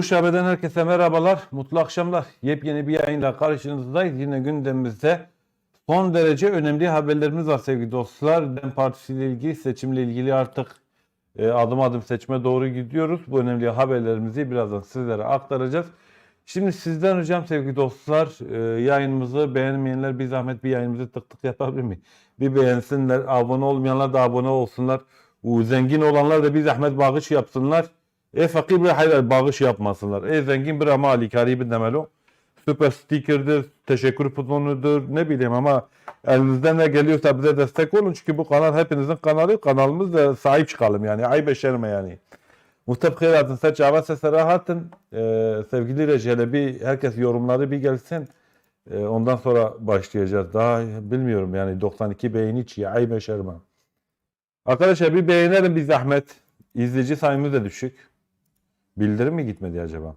Duruş Haber'den herkese merhabalar, mutlu akşamlar. Yepyeni bir yayınla karşınızdayız. Yine gündemimizde son derece önemli haberlerimiz var sevgili dostlar. DEM Partisi ile ilgili, seçimle ilgili artık e, adım adım seçime doğru gidiyoruz. Bu önemli haberlerimizi birazdan sizlere aktaracağız. Şimdi sizden ricam sevgili dostlar, e, yayınımızı beğenmeyenler bir zahmet bir yayınımızı tık tık yapabilir mi? Bir beğensinler, abone olmayanlar da abone olsunlar. Zengin olanlar da bir zahmet bağış yapsınlar. E fakir bir hayır bağış yapmasınlar. E zengin bir ama alikari demeli o. Süper sticker'dır, teşekkür butonudur ne bileyim ama elinizden ne geliyorsa bize destek olun. Çünkü bu kanal hepinizin kanalı. Kanalımız da sahip çıkalım yani. Ay beşerme yani. Mustafa Khairat'ın saç hava sesi rahatın. Ee, sevgili Recele bir herkes yorumları bir gelsin. Ee, ondan sonra başlayacağız. Daha bilmiyorum yani 92 beğeni çiğ. Ay beşerme. Arkadaşlar bir beğenelim bir zahmet. İzleyici sayımız da düşük. Bildirim mi gitmedi acaba?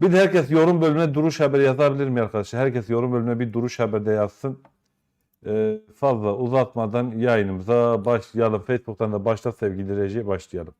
Bir de herkes yorum bölümüne duruş haberi yazabilir mi arkadaşlar? Herkes yorum bölümüne bir duruş haberde yazsın. Ee, fazla uzatmadan yayınımıza başlayalım. Facebook'tan da başla sevgili reji başlayalım.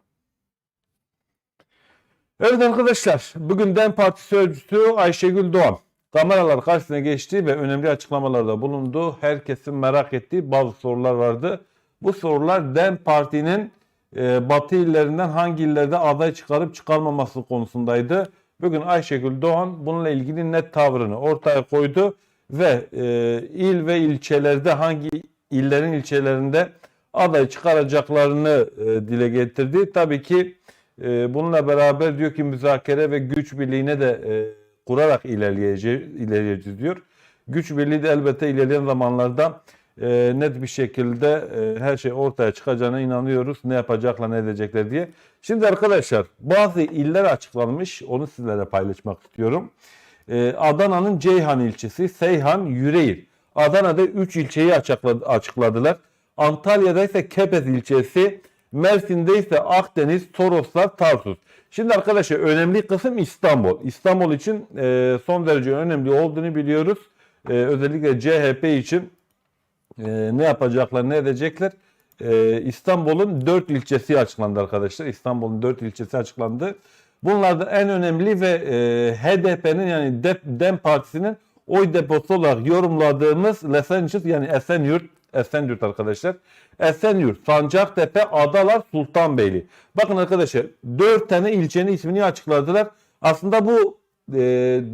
Evet arkadaşlar, bugün DEM Parti Sözcüsü Ayşegül Doğan kameralar karşısına geçti ve önemli açıklamalarda bulundu. Herkesin merak ettiği bazı sorular vardı. Bu sorular DEM Parti'nin e, batı illerinden hangi illerde aday çıkarıp çıkarmaması konusundaydı. Bugün Ayşegül Doğan bununla ilgili net tavrını ortaya koydu ve e, il ve ilçelerde hangi illerin ilçelerinde aday çıkaracaklarını e, dile getirdi. Tabii ki e, bununla beraber diyor ki müzakere ve güç birliğine de e, kurarak ilerleyeceğiz, ilerleyeceğiz diyor. Güç birliği de elbette ilerleyen zamanlarda e, net bir şekilde e, her şey ortaya çıkacağına inanıyoruz. Ne yapacaklar, ne edecekler diye. Şimdi arkadaşlar bazı iller açıklanmış. Onu sizlere paylaşmak istiyorum. E, Adana'nın Ceyhan ilçesi, Seyhan, Yüreğir. Adana'da 3 ilçeyi açıkladı, açıkladılar. Antalya'da ise Kepez ilçesi, Mersin'de ise Akdeniz, Toroslar, Tarsus. Şimdi arkadaşlar önemli kısım İstanbul. İstanbul için e, son derece önemli olduğunu biliyoruz. E, özellikle CHP için e, ne yapacaklar, ne edecekler? E, İstanbul'un 4 ilçesi açıklandı arkadaşlar. İstanbul'un 4 ilçesi açıklandı. Bunlardan en önemli ve e, HDP'nin yani DEP, DEM Partisi'nin oy deposu olarak yorumladığımız Lesençiz yani Esenyurt, Esenyurt arkadaşlar. Esenyurt, Sancaktepe, Adalar, Sultanbeyli. Bakın arkadaşlar 4 tane ilçenin ismini açıkladılar. Aslında bu e,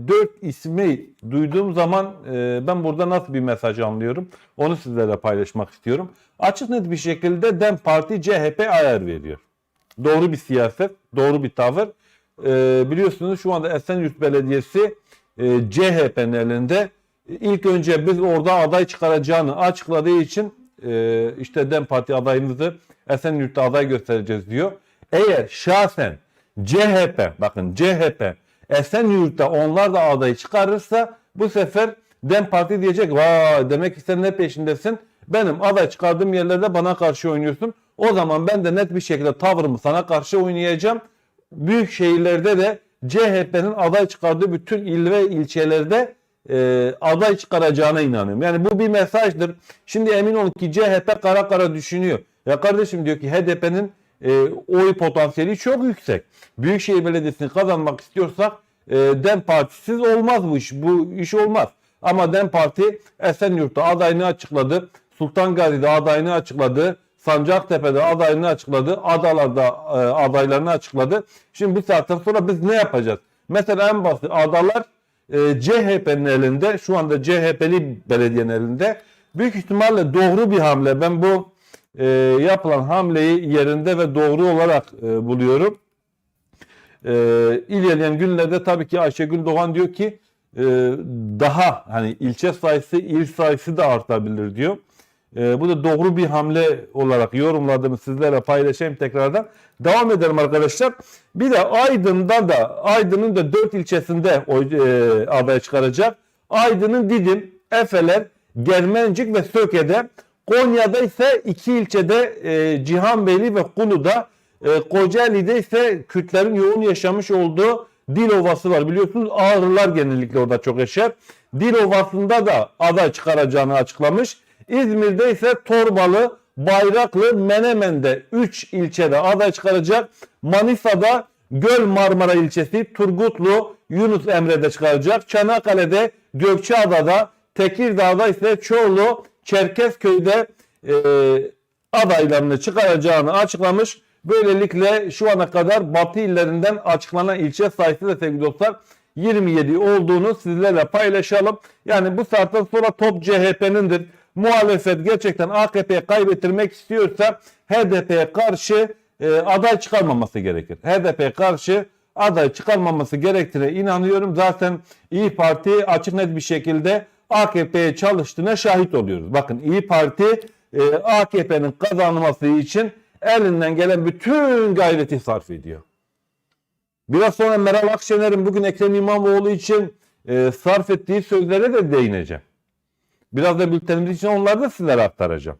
4 ismi duyduğum zaman e, ben burada nasıl bir mesaj anlıyorum? Onu sizlerle paylaşmak istiyorum. Açık net bir şekilde DEM Parti CHP ayar veriyor. Doğru bir siyaset, doğru bir tavır. E, biliyorsunuz şu anda Esenyurt Belediyesi e, CHP'nin elinde. İlk önce biz orada aday çıkaracağını açıkladığı için e, işte DEM Parti adayımızı Esenyurt'ta aday göstereceğiz diyor. Eğer şahsen CHP, bakın CHP Esenyurt'ta onlar da adayı çıkarırsa bu sefer DEM Parti diyecek vay demek ki sen ne peşindesin? Benim aday çıkardığım yerlerde bana karşı oynuyorsun. O zaman ben de net bir şekilde tavrımı sana karşı oynayacağım. Büyük şehirlerde de CHP'nin aday çıkardığı bütün il ve ilçelerde e, aday çıkaracağına inanıyorum. Yani bu bir mesajdır. Şimdi emin olun ki CHP kara kara düşünüyor. Ya kardeşim diyor ki HDP'nin e, oy potansiyeli çok yüksek. Büyükşehir Belediyesi'ni kazanmak istiyorsak e, DEM Partisiz olmaz bu iş. Bu iş olmaz. Ama DEM Parti Esenyurt'ta adayını açıkladı. Sultan Gazi'de adayını açıkladı. Sancaktepe'de adayını açıkladı. Adalar'da e, adaylarını açıkladı. Şimdi bu saatten sonra biz ne yapacağız? Mesela en basit adalar e, CHP'nin elinde. Şu anda CHP'li belediyenin elinde. Büyük ihtimalle doğru bir hamle. Ben bu e, yapılan hamleyi yerinde ve doğru olarak e, buluyorum. E, ilerleyen günlerde tabii ki Ayşegül Doğan diyor ki e, daha hani ilçe sayısı, il sayısı da artabilir diyor. E, bu da doğru bir hamle olarak yorumladığımı sizlere paylaşayım tekrardan. Devam edelim arkadaşlar. Bir de Aydın'da da Aydın'ın da 4 ilçesinde e, aday çıkaracak. Aydın'ın Didim, Efeler, Germencik ve Söke'de Konya'da ise iki ilçede e, Cihanbeyli ve Kulu'da e, Kocaeli'de ise Kürtlerin yoğun yaşamış olduğu Dil Ovası var. Biliyorsunuz Ağrılar genellikle orada çok yaşar. Dil Ovası'nda da aday çıkaracağını açıklamış. İzmir'de ise Torbalı, Bayraklı, Menemen'de 3 ilçede aday çıkaracak. Manisa'da Göl Marmara ilçesi Turgutlu Yunus Emre'de çıkaracak. Çanakkale'de Gökçeada'da Tekirdağ'da ise Çorlu Çerkezköy'de e, adaylarını çıkaracağını açıklamış. Böylelikle şu ana kadar Batı illerinden açıklanan ilçe sayısı da sevgili dostlar 27 olduğunu sizlerle paylaşalım. Yani bu saatten sonra top CHP'nindir. Muhalefet gerçekten AKP'ye kaybettirmek istiyorsa HDP'ye karşı e, aday çıkarmaması gerekir. HDP'ye karşı aday çıkarmaması gerektiğine inanıyorum. Zaten İyi Parti açık net bir şekilde AKP'ye çalıştığına şahit oluyoruz. Bakın İyi Parti e, AKP'nin kazanması için elinden gelen bütün gayreti sarf ediyor. Biraz sonra Meral Akşener'in bugün Ekrem İmamoğlu için e, sarf ettiği sözlere de değineceğim. Biraz da bültenimiz için onları da sizlere aktaracağım.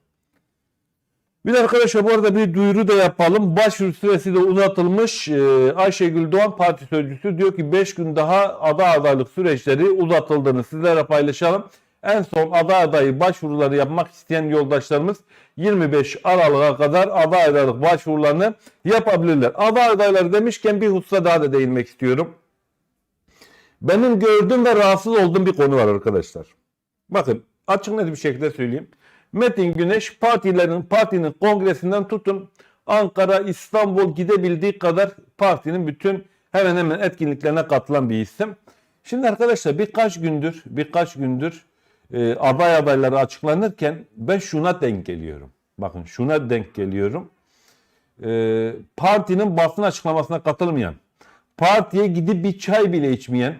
Bir arkadaşlar bu arada bir duyuru da yapalım. Başvuru süresi de uzatılmış. Ee, Ayşegül Doğan Parti Sözcüsü diyor ki 5 gün daha aday adaylık süreçleri uzatıldığını sizlere paylaşalım. En son aday adayı başvuruları yapmak isteyen yoldaşlarımız 25 Aralık'a kadar aday adaylık başvurularını yapabilirler. Aday adayları demişken bir hususa daha da değinmek istiyorum. Benim gördüğüm ve rahatsız olduğum bir konu var arkadaşlar. Bakın açık net bir şekilde söyleyeyim. Metin Güneş partilerin partinin kongresinden tutun Ankara, İstanbul gidebildiği kadar partinin bütün hemen hemen etkinliklerine katılan bir isim. Şimdi arkadaşlar birkaç gündür birkaç gündür e, aday adayları açıklanırken ben şuna denk geliyorum. Bakın şuna denk geliyorum. E, partinin basın açıklamasına katılmayan, partiye gidip bir çay bile içmeyen,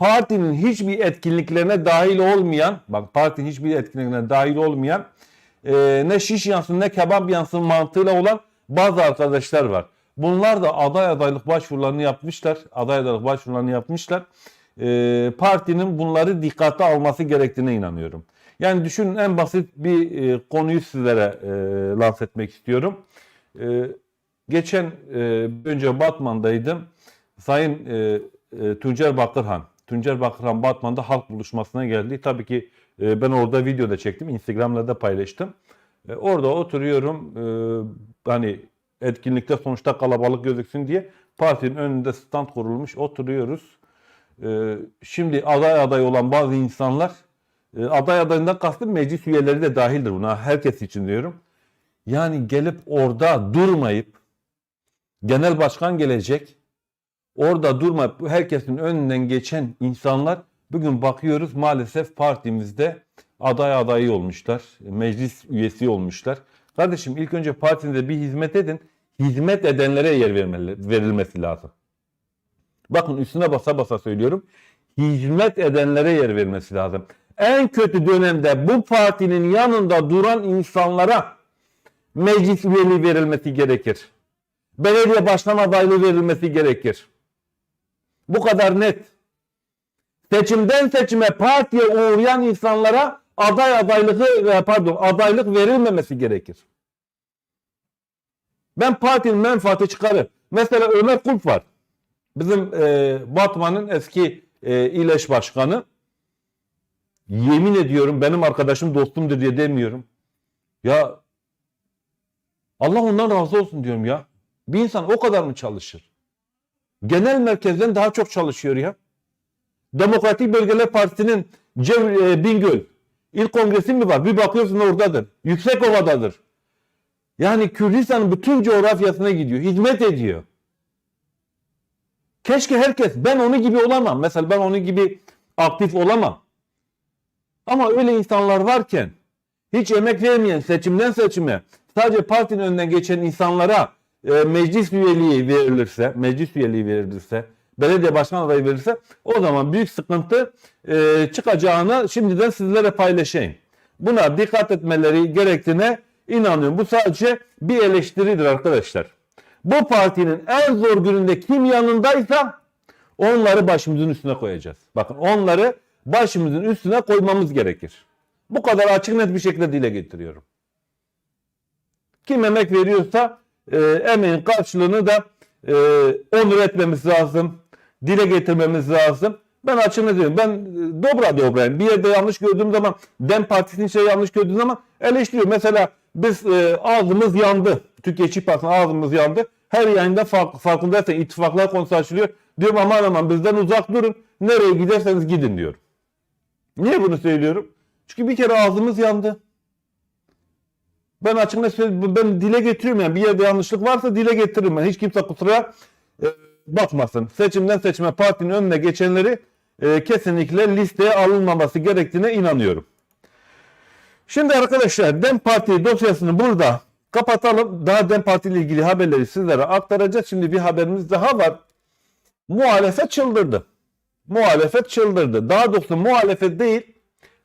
partinin hiçbir etkinliklerine dahil olmayan, bak partinin hiçbir etkinliklerine dahil olmayan, e, ne şiş yansın ne kebap yansın mantığıyla olan bazı arkadaşlar var. Bunlar da aday adaylık başvurularını yapmışlar. Aday adaylık başvurularını yapmışlar. E, partinin bunları dikkate alması gerektiğine inanıyorum. Yani düşünün en basit bir e, konuyu sizlere e, lanse etmek istiyorum. E, geçen e, önce Batman'daydım. Sayın e, e, Tuncer Bakırhan, Tuncer Bakırhan Batman'da halk buluşmasına geldi. Tabii ki e, ben orada video da çektim. Instagram'da da paylaştım. E, orada oturuyorum. E, hani etkinlikte sonuçta kalabalık gözüksün diye partinin önünde stand kurulmuş. Oturuyoruz. E, şimdi aday aday olan bazı insanlar e, aday adayından kastım meclis üyeleri de dahildir buna. Herkes için diyorum. Yani gelip orada durmayıp genel başkan gelecek orada durmayıp herkesin önünden geçen insanlar bugün bakıyoruz maalesef partimizde aday adayı olmuşlar. Meclis üyesi olmuşlar. Kardeşim ilk önce partinize bir hizmet edin. Hizmet edenlere yer vermeli, verilmesi lazım. Bakın üstüne basa basa söylüyorum. Hizmet edenlere yer verilmesi lazım. En kötü dönemde bu partinin yanında duran insanlara meclis üyeliği verilmesi gerekir. Belediye başkan adaylığı verilmesi gerekir. Bu kadar net. Seçimden seçime partiye uğrayan insanlara aday adaylığı pardon adaylık verilmemesi gerekir. Ben partinin menfaati çıkarır. Mesela Ömer Kulp var. Bizim e, Batman'ın eski e, İleş Başkanı. Yemin ediyorum benim arkadaşım dostumdur diye demiyorum. Ya Allah ondan razı olsun diyorum ya. Bir insan o kadar mı çalışır? Genel merkezden daha çok çalışıyor ya. Demokratik Bölgeler Partisi'nin Cev e, Bingöl İl kongresi mi var? Bir bakıyorsun oradadır. Yüksekova'dadır. Yani Kürdistan'ın bütün coğrafyasına gidiyor. Hizmet ediyor. Keşke herkes ben onu gibi olamam. Mesela ben onun gibi aktif olamam. Ama öyle insanlar varken hiç emek vermeyen seçimden seçime sadece partinin önünden geçen insanlara e, meclis üyeliği verilirse, meclis üyeliği verilirse, belediye başkan adayı verirse o zaman büyük sıkıntı e, çıkacağını şimdiden sizlere paylaşayım. Buna dikkat etmeleri gerektiğine inanıyorum. Bu sadece bir eleştiridir arkadaşlar. Bu partinin en zor gününde kim yanındaysa onları başımızın üstüne koyacağız. Bakın onları başımızın üstüne koymamız gerekir. Bu kadar açık net bir şekilde dile getiriyorum. Kim emek veriyorsa e, emeğin karşılığını da e, onur etmemiz lazım. Dile getirmemiz lazım. Ben net diyorum. Ben e, dobra dobrayım. Bir yerde yanlış gördüğüm zaman DEM Partisi'nin şey yanlış gördüğüm zaman eleştiriyorum. Mesela biz e, ağzımız yandı. Türkiye İşçi Partisi'nin ağzımız yandı. Her yayında fark, farkındaysan ittifaklar konusu açılıyor. Diyorum aman aman bizden uzak durun. Nereye giderseniz gidin diyorum. Niye bunu söylüyorum? Çünkü bir kere ağzımız yandı. Ben açık ben dile getiriyorum yani bir yerde yanlışlık varsa dile getiririm ben. Hiç kimse kusura e, bakmasın. Seçimden seçime partinin önüne geçenleri e, kesinlikle listeye alınmaması gerektiğine inanıyorum. Şimdi arkadaşlar DEM Parti dosyasını burada kapatalım. Daha DEM Parti ile ilgili haberleri sizlere aktaracağız. Şimdi bir haberimiz daha var. Muhalefet çıldırdı. Muhalefet çıldırdı. Daha doğrusu muhalefet değil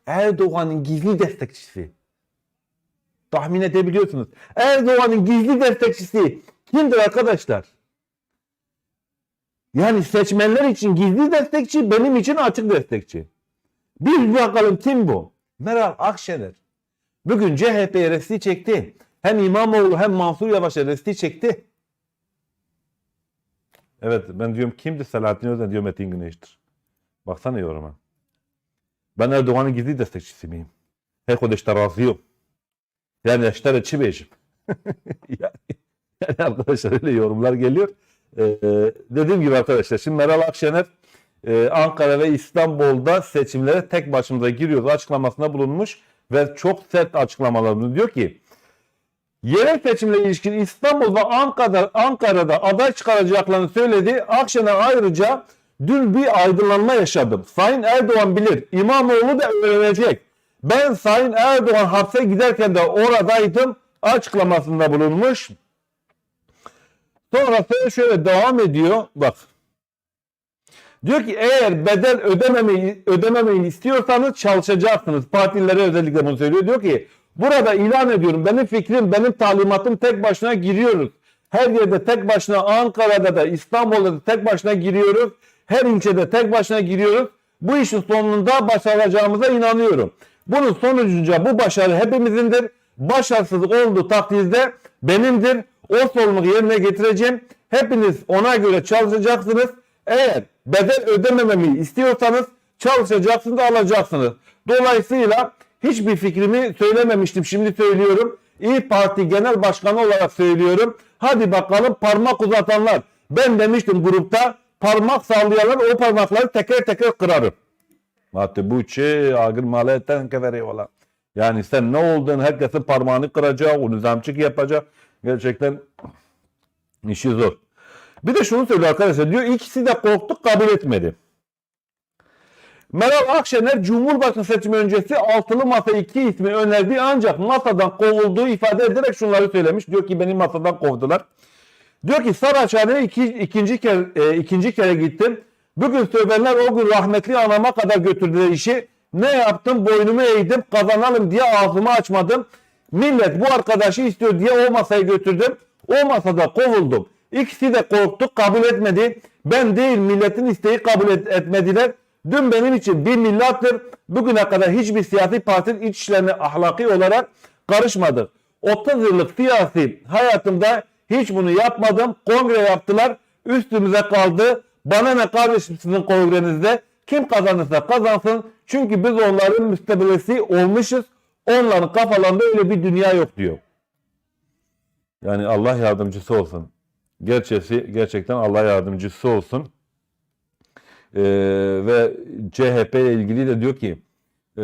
Erdoğan'ın gizli destekçisi. Tahmin edebiliyorsunuz. Erdoğan'ın gizli destekçisi kimdir arkadaşlar? Yani seçmenler için gizli destekçi, benim için açık destekçi. Bir bakalım kim bu? Meral Akşener. Bugün CHP'ye resti çekti. Hem İmamoğlu hem Mansur Yavaş'a resti çekti. Evet ben diyorum kimdi Selahattin Özdemir diyor Metin Güneş'tir. Baksana yoruma. Ben Erdoğan'ın gizli destekçisi miyim? Heko da işte razıyım. Yani işte çibeyim. yani, yani arkadaşlar öyle yorumlar geliyor. Ee, dediğim gibi arkadaşlar şimdi Meral Akşener e, Ankara ve İstanbul'da seçimlere tek başımıza giriyoruz açıklamasında bulunmuş ve çok sert açıklamalarını diyor ki yerel seçimle ilişkin İstanbul ve Ankara'da, Ankara'da aday çıkaracaklarını söyledi. Akşener ayrıca dün bir aydınlanma yaşadım. Sayın Erdoğan bilir. İmamoğlu da öğrenecek. Ben Sayın Erdoğan hapse giderken de oradaydım açıklamasında bulunmuş. Sonra şöyle devam ediyor. Bak. Diyor ki eğer bedel ödememeyi, ödememeyi istiyorsanız çalışacaksınız. Partililere özellikle bunu söylüyor. Diyor ki burada ilan ediyorum. Benim fikrim, benim talimatım tek başına giriyoruz. Her yerde tek başına Ankara'da da İstanbul'da da tek başına giriyoruz. Her ilçede tek başına giriyoruz. Bu işin sonunda başaracağımıza inanıyorum. Bunun sonucunca bu başarı hepimizindir. Başarısızlık olduğu takdirde benimdir. O sorumluluğu yerine getireceğim. Hepiniz ona göre çalışacaksınız. Eğer bedel ödemememi istiyorsanız çalışacaksınız alacaksınız. Dolayısıyla hiçbir fikrimi söylememiştim. Şimdi söylüyorum. İyi Parti Genel Başkanı olarak söylüyorum. Hadi bakalım parmak uzatanlar. Ben demiştim grupta parmak sallayanlar o parmakları teker teker kırarım. Hatta bu şey agır olan. Yani sen ne olduğunu herkesin parmağını kıracak, o nizamçık yapacak. Gerçekten işi zor. Bir de şunu söylüyor arkadaşlar diyor ikisi de korktuk kabul etmedi. Meral Akşener Cumhurbaşkanı seçimi öncesi altılı masa iki ismi önerdi ancak masadan kovulduğu ifade ederek şunları söylemiş. Diyor ki beni masadan kovdular. Diyor ki Saraçhane'ye iki, ikinci, kere, e, ikinci kere gittim. Bugün sövenler o gün rahmetli anama kadar götürdüler işi. Ne yaptım? Boynumu eğdim. Kazanalım diye ağzımı açmadım. Millet bu arkadaşı istiyor diye o masaya götürdüm. O masada kovuldum. İkisi de korktu, kabul etmedi. Ben değil milletin isteği kabul et, etmediler. Dün benim için bir millattır. Bugüne kadar hiçbir siyasi partinin iç işlerine ahlaki olarak karışmadı. 30 yıllık siyasi hayatımda hiç bunu yapmadım. Kongre yaptılar. Üstümüze kaldı. Bana ne kardeşim sizin kongrenizde? Kim kazanırsa kazansın. Çünkü biz onların müstebilesi olmuşuz. Onların kafalarında öyle bir dünya yok diyor. Yani Allah yardımcısı olsun. Gerçesi gerçekten Allah yardımcısı olsun. Ee, ve CHP ile ilgili de diyor ki e,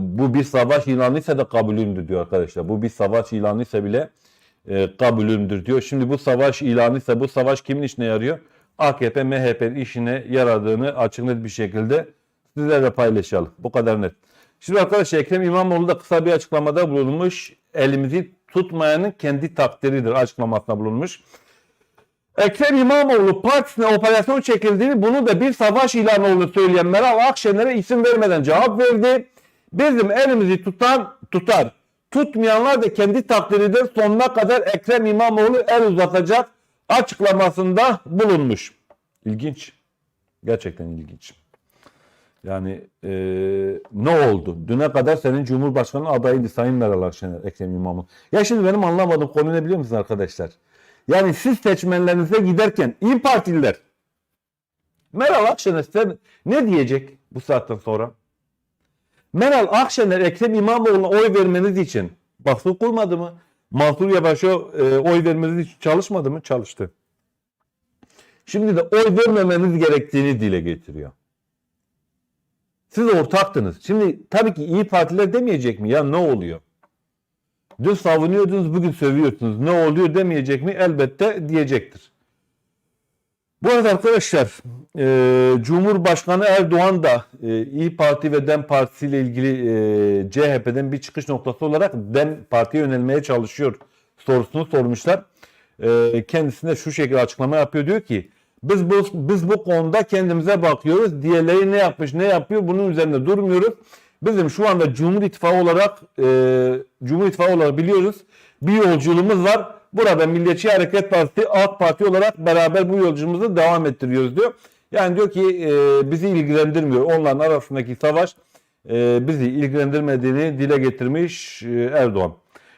bu bir savaş ilanıysa da kabulümdür diyor arkadaşlar. Bu bir savaş ilanıysa bile e, kabulümdür diyor. Şimdi bu savaş ilanıysa bu savaş kimin işine yarıyor? AKP, MHP işine yaradığını açık net bir şekilde sizlerle paylaşalım. Bu kadar net. Şimdi arkadaşlar Ekrem İmamoğlu da kısa bir açıklamada bulunmuş. Elimizi tutmayanın kendi takdiridir açıklamasında bulunmuş. Ekrem İmamoğlu partisine operasyon çekildiğini bunu da bir savaş ilanı olduğunu söyleyen Meral Akşener'e isim vermeden cevap verdi. Bizim elimizi tutan tutar. Tutmayanlar da kendi takdiridir. Sonuna kadar Ekrem İmamoğlu el uzatacak açıklamasında bulunmuş. İlginç. Gerçekten ilginç. Yani e, ne oldu? Düne kadar senin Cumhurbaşkanı adayıydı Sayın Meral Akşener, Ekrem İmamoğlu. Ya şimdi benim anlamadığım konu ne biliyor musunuz arkadaşlar? Yani siz seçmenlerinize giderken İYİ Partililer Meral Akşener size ne diyecek bu saatten sonra? Meral Akşener Ekrem İmamoğlu'na oy vermeniz için baskı kurmadı mı? Mansur Yavaş'a e, oy vermeniz için çalışmadı mı? Çalıştı. Şimdi de oy vermemeniz gerektiğini dile getiriyor. Siz ortaktınız. Şimdi tabii ki iyi partiler demeyecek mi? Ya ne oluyor? Dün savunuyordunuz, bugün sövüyorsunuz. Ne oluyor demeyecek mi? Elbette diyecektir. Bu arada arkadaşlar e, Cumhurbaşkanı Erdoğan da e, İyi Parti ve DEM Partisi ile ilgili e, CHP'den bir çıkış noktası olarak DEM Parti'ye yönelmeye çalışıyor sorusunu sormuşlar. E, kendisine şu şekilde açıklama yapıyor diyor ki biz bu, biz bu konuda kendimize bakıyoruz. Diğerleri ne yapmış ne yapıyor bunun üzerinde durmuyoruz. Bizim şu anda Cumhur İttifakı olarak e, Cumhur İttifakı olarak biliyoruz bir yolculuğumuz var. Burada Milliyetçi Hareket Partisi AK Parti olarak beraber bu yolculuğumuzu devam ettiriyoruz diyor. Yani diyor ki e, bizi ilgilendirmiyor. Onların arasındaki savaş e, bizi ilgilendirmediğini dile getirmiş e, Erdoğan.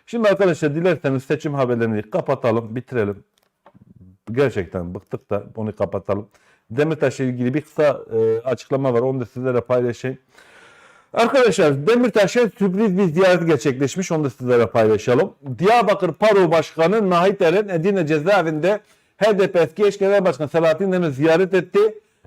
Şimdi arkadaşlar dilerseniz seçim haberlerini kapatalım, bitirelim. Gerçekten bıktık da onu kapatalım. Demirtaş'la ilgili bir kısa e, açıklama var. Onu da sizlere paylaşayım. Arkadaşlar Demirtaş'a sürpriz bir ziyaret gerçekleşmiş. Onu da sizlere paylaşalım. Diyarbakır Paro Başkanı Nahit Eren Edirne cezaevinde HDP eski eş genel başkanı Selahattin Demir'i ziyaret etti.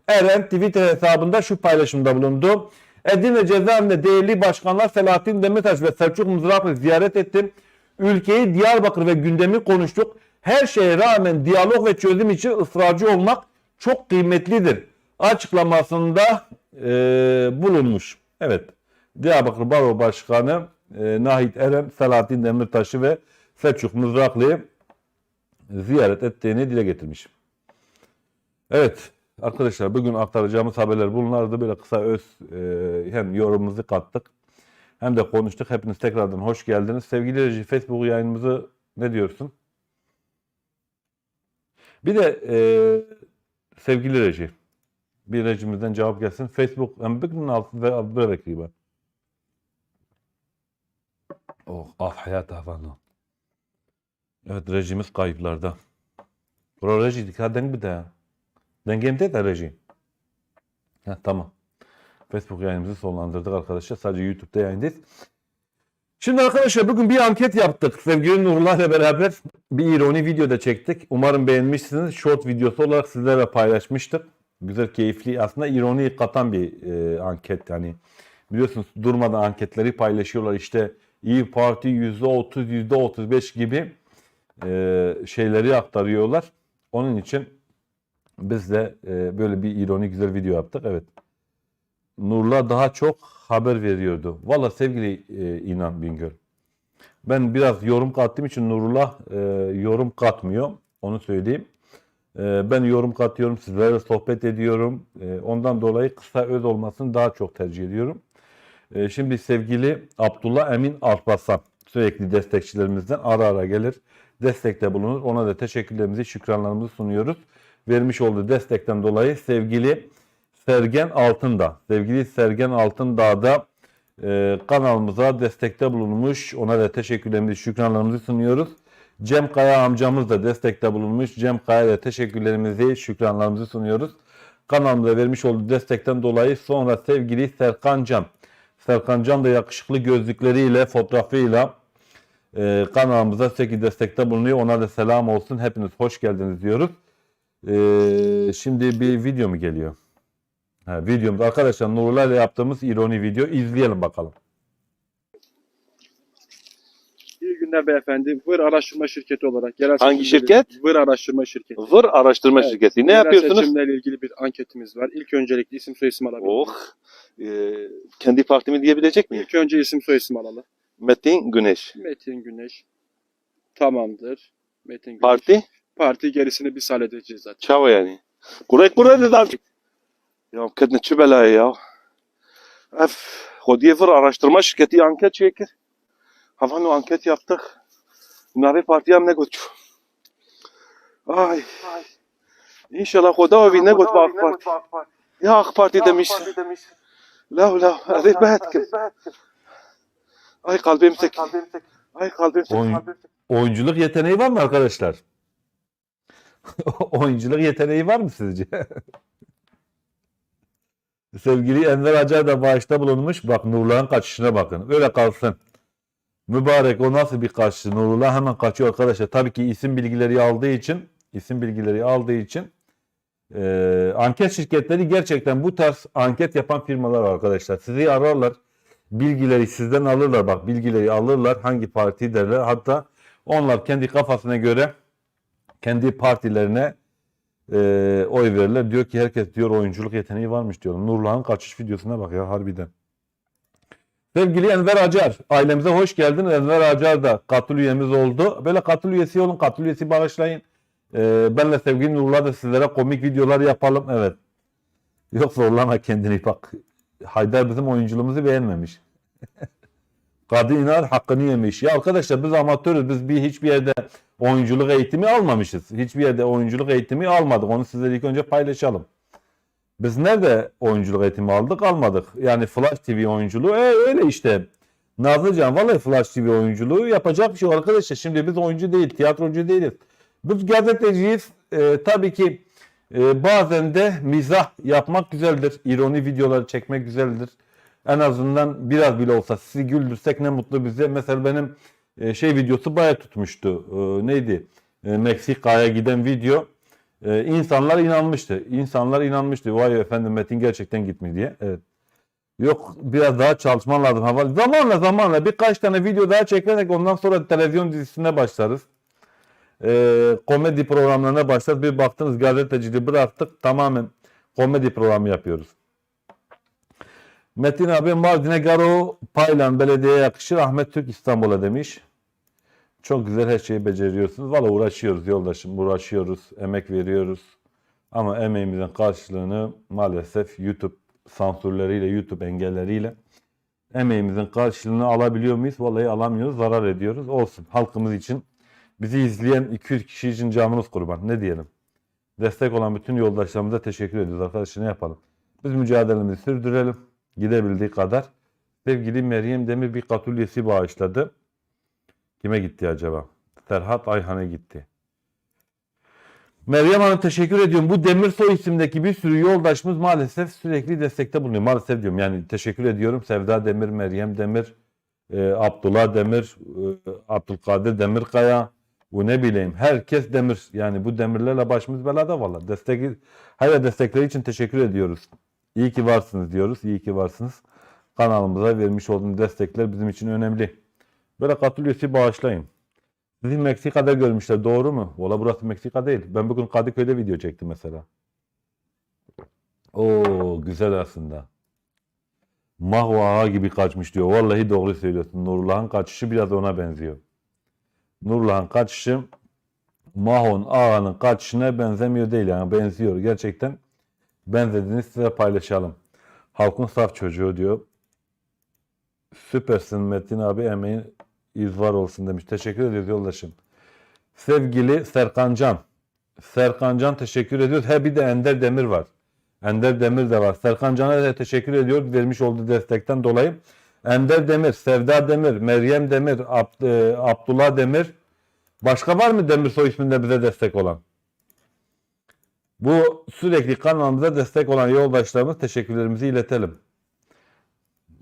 Eren Twitter hesabında şu paylaşımda bulundu. Edirne cezaevinde değerli başkanlar Selahattin Demirtaş ve Selçuk Mızrak'ı ziyaret ettim. Ülkeyi Diyarbakır ve gündemi konuştuk. Her şeye rağmen diyalog ve çözüm için ısrarcı olmak çok kıymetlidir. Açıklamasında e, bulunmuş. Evet. Diyarbakır Baro Başkanı e, Nahit Eren, Selahattin Demirtaş'ı ve Selçuk Mızraklı'yı ziyaret ettiğini dile getirmiş. Evet arkadaşlar bugün aktaracağımız haberler bunlardı. Böyle kısa öz e, hem yorumumuzu kattık hem de konuştuk. Hepiniz tekrardan hoş geldiniz. Sevgili Reji Facebook yayınımızı ne diyorsun? Bir de e, sevgili Reji bir rejimizden cevap gelsin. Facebook hem bugün altında böyle bekliyor. Oh, af hayat havanı. Evet rejimiz kayıplarda. Bura reji dikkat denk bir de. Dengemde de reji. Ha, tamam. Facebook yayınımızı sonlandırdık arkadaşlar. Sadece YouTube'da yayındayız. Şimdi arkadaşlar bugün bir anket yaptık. Sevgili Nurullah ile beraber bir ironi video da çektik. Umarım beğenmişsiniz. Short videosu olarak sizlerle paylaşmıştık. Güzel, keyifli. Aslında ironi katan bir e, anket. Yani biliyorsunuz durmadan anketleri paylaşıyorlar. İşte İyi Parti %30, %35 gibi e, şeyleri aktarıyorlar. Onun için biz de e, böyle bir ironi güzel video yaptık. Evet. Nurla daha çok haber veriyordu. Valla sevgili e, İnan Bingöl. Ben biraz yorum kattığım için Nurullah e, yorum katmıyor. Onu söyleyeyim. E, ben yorum katıyorum. Sizlerle sohbet ediyorum. E, ondan dolayı kısa öz olmasını daha çok tercih ediyorum. E, şimdi sevgili Abdullah Emin Alparslan sürekli destekçilerimizden ara ara gelir. Destekte bulunur. Ona da teşekkürlerimizi, şükranlarımızı sunuyoruz. Vermiş olduğu destekten dolayı sevgili Sergen Altındağ. Sevgili Sergen Altındağ da e, kanalımıza destekte bulunmuş. Ona da teşekkürlerimizi, şükranlarımızı sunuyoruz. Cem Kaya amcamız da destekte bulunmuş. Cem Kaya'ya da teşekkürlerimizi, şükranlarımızı sunuyoruz. Kanalımıza vermiş olduğu destekten dolayı sonra sevgili Serkan Can. Serkan Can da yakışıklı gözlükleriyle, fotoğrafıyla e, kanalımıza sürekli destekte bulunuyor. Ona da selam olsun. Hepiniz hoş geldiniz diyoruz. E, şimdi bir video mu geliyor? Ha, videomuz arkadaşlar Nurullah ile yaptığımız ironi video izleyelim bakalım. İyi günler beyefendi. Vır Araştırma Şirketi olarak. Yerel Hangi seçimleri- şirket? Vır Araştırma Şirketi. Vır araştırma Evet. şirketi. Ne Yerel yapıyorsunuz? seçimlerle ilgili bir anketimiz var. İlk öncelikle isim soyisim alabilir Oh. Ee, kendi partimi diyebilecek miyim? İlk önce isim soyisim alalım. Metin Güneş. Metin Güneş. Tamamdır. Metin Güneş. Parti? Parti gerisini biz halledeceğiz zaten. Çavo yani. Kurek burada da. Ya kedne çi belayı ya. Ef. Hodiye vır araştırma şirketi anket çekir. Havanı anket yaptık. Bunları partiye ne götür. Ay. İnşallah Hoda evi ne AK Parti. Ya AK Parti demiş. La la. Hadi bet. Ay kalbim tek. Ay kalbim tek. Oyun- Oyunculuk yeteneği var mı arkadaşlar? Oyunculuk yeteneği var mı sizce? Sevgili Enver Acar da bağışta bulunmuş. Bak Nurluğun kaçışına bakın. Öyle kalsın. Mübarek o nasıl bir kaçtı? Nurullah hemen kaçıyor arkadaşlar. Tabii ki isim bilgileri aldığı için isim bilgileri aldığı için e, anket şirketleri gerçekten bu tarz anket yapan firmalar arkadaşlar. Sizi ararlar. Bilgileri sizden alırlar. Bak bilgileri alırlar. Hangi parti derler. Hatta onlar kendi kafasına göre kendi partilerine e, oy verirler. Diyor ki herkes diyor oyunculuk yeteneği varmış diyor. Nurullah'ın kaçış videosuna bak ya harbiden. Sevgili Enver Acar, ailemize hoş geldin. Enver Acar da katıl üyemiz oldu. Böyle katıl üyesi olun, katıl üyesi bağışlayın. Ee, benle sevgili Nurullah da sizlere komik videolar yapalım. Evet. Yok zorlama kendini bak. Haydar bizim oyunculuğumuzu beğenmemiş. Kadı İnar hakkını yemiş. Ya arkadaşlar biz amatörüz. Biz bir hiçbir yerde oyunculuk eğitimi almamışız. Hiçbir yerde oyunculuk eğitimi almadık. Onu sizlerle ilk önce paylaşalım. Biz nerede oyunculuk eğitimi aldık? Almadık. Yani Flash TV oyunculuğu e, öyle işte. Nazlıcan vallahi Flash TV oyunculuğu yapacak bir şey arkadaşlar. Şimdi biz oyuncu değil, tiyatrocu değiliz. Biz gazeteciyiz. E, tabii ki e, bazen de mizah yapmak güzeldir. İroni videoları çekmek güzeldir. En azından biraz bile olsa sizi güldürsek ne mutlu bize. Mesela benim e, şey videosu bayağı tutmuştu. E, neydi? E, Meksika'ya giden video. E, insanlar inanmıştı. İnsanlar inanmıştı. Vay efendim Metin gerçekten gitmiş diye. Evet. Yok biraz daha çalışman lazım. Zamanla zamanla birkaç tane video daha çekerek ondan sonra televizyon dizisine başlarız. E, komedi programlarına başlarız. Bir baktınız gazeteciliği bıraktık. Tamamen komedi programı yapıyoruz. Metin abi Mardin'e Garo Paylan belediyeye yakışır. Ahmet Türk İstanbul'a demiş. Çok güzel her şeyi beceriyorsunuz. Valla uğraşıyoruz yoldaşım. Uğraşıyoruz. Emek veriyoruz. Ama emeğimizin karşılığını maalesef YouTube sansürleriyle, YouTube engelleriyle emeğimizin karşılığını alabiliyor muyuz? Vallahi alamıyoruz. Zarar ediyoruz. Olsun. Halkımız için bizi izleyen 200 kişi için canımız kurban. Ne diyelim? Destek olan bütün yoldaşlarımıza teşekkür ediyoruz. Arkadaşlar ne yapalım? Biz mücadelemizi sürdürelim. Gidebildiği kadar. Sevgili Meryem Demir bir katulyesi bağışladı. Kime gitti acaba? Serhat Ayhan'a gitti. Meryem Hanım teşekkür ediyorum. Bu Demirsoy isimdeki bir sürü yoldaşımız maalesef sürekli destekte bulunuyor. Maalesef diyorum yani teşekkür ediyorum. Sevda Demir, Meryem Demir, e, Abdullah Demir, e, Abdülkadir Demirkaya, bu ne bileyim herkes demir. Yani bu demirlerle başımız belada valla. Destek, her destekleri için teşekkür ediyoruz. İyi ki varsınız diyoruz. İyi ki varsınız. Kanalımıza vermiş olduğunuz destekler bizim için önemli. Böyle katıl üyesi bağışlayın. Sizi Meksika'da görmüşler doğru mu? Valla burası Meksika değil. Ben bugün Kadıköy'de video çektim mesela. Oo güzel aslında. Mahva ağa gibi kaçmış diyor. Vallahi doğru söylüyorsun. Nurullah'ın kaçışı biraz ona benziyor. Nurullah'ın kaçışı Mahon ağanın kaçışına benzemiyor değil yani benziyor. Gerçekten benzediğini size paylaşalım. Halkın saf çocuğu diyor. Süpersin Metin abi emeğin iz var olsun demiş. Teşekkür ediyoruz yoldaşım. Sevgili Serkan Can. Serkan Can teşekkür ediyoruz. He bir de Ender Demir var. Ender Demir de var. Serkan Can'a da teşekkür ediyoruz vermiş olduğu destekten dolayı. Ender Demir, Sevda Demir, Meryem Demir, Abd- e, Abdullah Demir. Başka var mı Demir soy isminde bize destek olan? Bu sürekli kanalımıza destek olan yoldaşlarımız teşekkürlerimizi iletelim.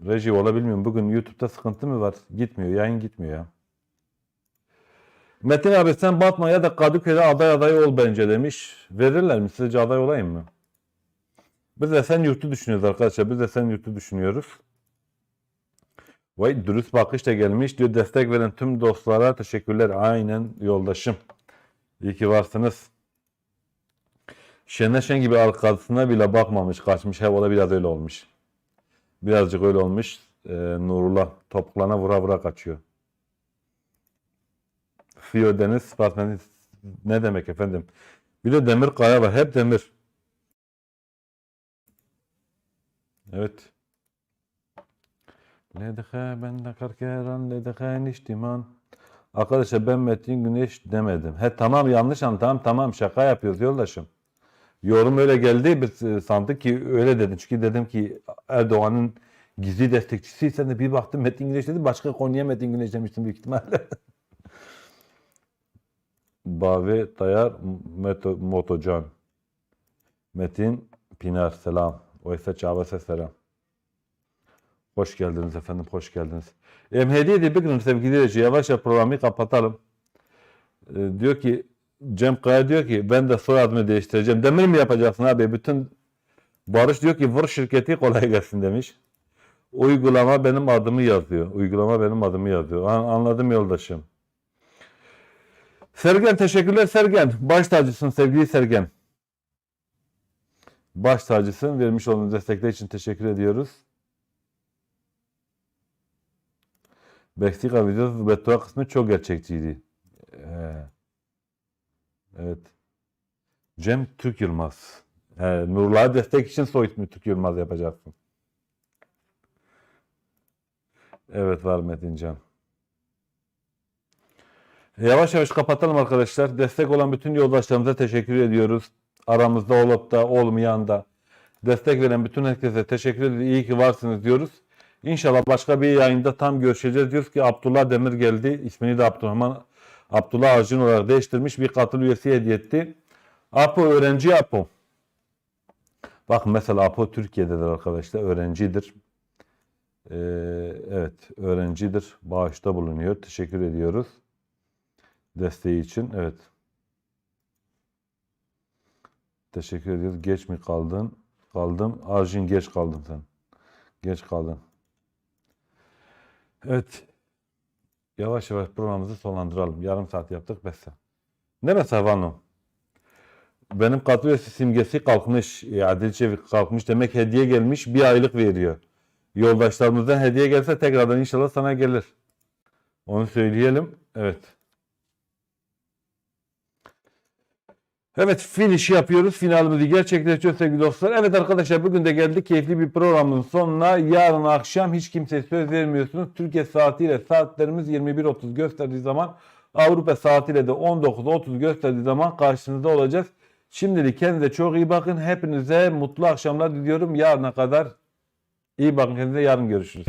Reji olabilmiyorum. Bugün YouTube'da sıkıntı mı var? Gitmiyor. Yayın gitmiyor ya. Metin abi sen Batman ya da Kadıköy'de aday adayı ol bence demiş. Verirler mi? Sizce aday olayım mı? Biz de sen yurtu düşünüyoruz arkadaşlar. Biz de sen yurtu düşünüyoruz. Vay dürüst bakış da gelmiş diyor. Destek veren tüm dostlara teşekkürler. Aynen yoldaşım. İyi ki varsınız. Şener Şen gibi arkasına bile bakmamış. Kaçmış. He o da biraz öyle olmuş. Birazcık öyle olmuş. Ee, Nurullah topuklarına vura vura kaçıyor. Fiyo Deniz Spartmen ne demek efendim? Bir de demir kaya var. Hep demir. Evet. Ledehe ben de karkeran ledehe niştiman. Arkadaşlar ben Metin Güneş demedim. He tamam yanlış an tamam tamam şaka yapıyoruz yoldaşım. Yorum öyle geldi biz e, sandık ki öyle dedim. Çünkü dedim ki Erdoğan'ın gizli destekçisiysen de bir baktım Metin Güneş dedi. Başka konuya Metin Güneş demiştim büyük ihtimalle. Bave Tayar Meto, Motocan. Metin Pinar selam. Oysa Çağbas'a selam. Hoş geldiniz efendim, hoş geldiniz. Em hediye de bir sevgili dinleyiciler, yavaş yavaş programı kapatalım. Ee, diyor ki, Cem Kaya diyor ki, ben de soyadımı değiştireceğim. Demir mi yapacaksın abi? Bütün Barış diyor ki, vur şirketi kolay gelsin demiş. Uygulama benim adımı yazıyor. Uygulama benim adımı yazıyor. An- anladım yoldaşım. Sergen teşekkürler Sergen. Baş tacısın sevgili Sergen. Baş tacısın. Vermiş olduğunuz destekler için teşekkür ediyoruz. Meksika videosu beddua kısmı çok gerçekçiydi. Ee, evet. Cem Türk Yılmaz. He, Nurullah destek için soy ismi Türk Yılmaz yapacaksın. Evet var Metincan. Yavaş yavaş kapatalım arkadaşlar. Destek olan bütün yoldaşlarımıza teşekkür ediyoruz. Aramızda olup da olmayan da destek veren bütün herkese teşekkür ediyoruz. İyi ki varsınız diyoruz. İnşallah başka bir yayında tam görüşeceğiz. Diyoruz ki Abdullah Demir geldi. İsmini de Abdurrahman Abdullah Arjun olarak değiştirmiş. Bir katıl üyesi hediye etti. Apo öğrenci Apo. Bak mesela Apo Türkiye'dedir arkadaşlar. Öğrencidir. Ee, evet öğrencidir. Bağışta bulunuyor. Teşekkür ediyoruz. Desteği için. Evet. Teşekkür ediyoruz. Geç mi kaldın? Kaldım. Arjin geç kaldın sen. Geç kaldın. Evet. Yavaş yavaş programımızı sonlandıralım. Yarım saat yaptık. Besa. Ne mesela Hanım? Benim katı üyesi simgesi kalkmış. E, Adil Çevik kalkmış. Demek hediye gelmiş. Bir aylık veriyor. Yoldaşlarımızdan hediye gelse tekrardan inşallah sana gelir. Onu söyleyelim. Evet. Evet finish'i yapıyoruz. Finalimizi gerçekleştiriyoruz sevgili dostlar. Evet arkadaşlar bugün de geldik keyifli bir programın sonuna. Yarın akşam hiç kimseye söz vermiyorsunuz. Türkiye saatiyle saatlerimiz 21.30 gösterdiği zaman Avrupa saatiyle de 19.30 gösterdiği zaman karşınızda olacağız. Şimdilik kendinize çok iyi bakın. Hepinize mutlu akşamlar diliyorum. Yarına kadar iyi bakın kendinize. Yarın görüşürüz.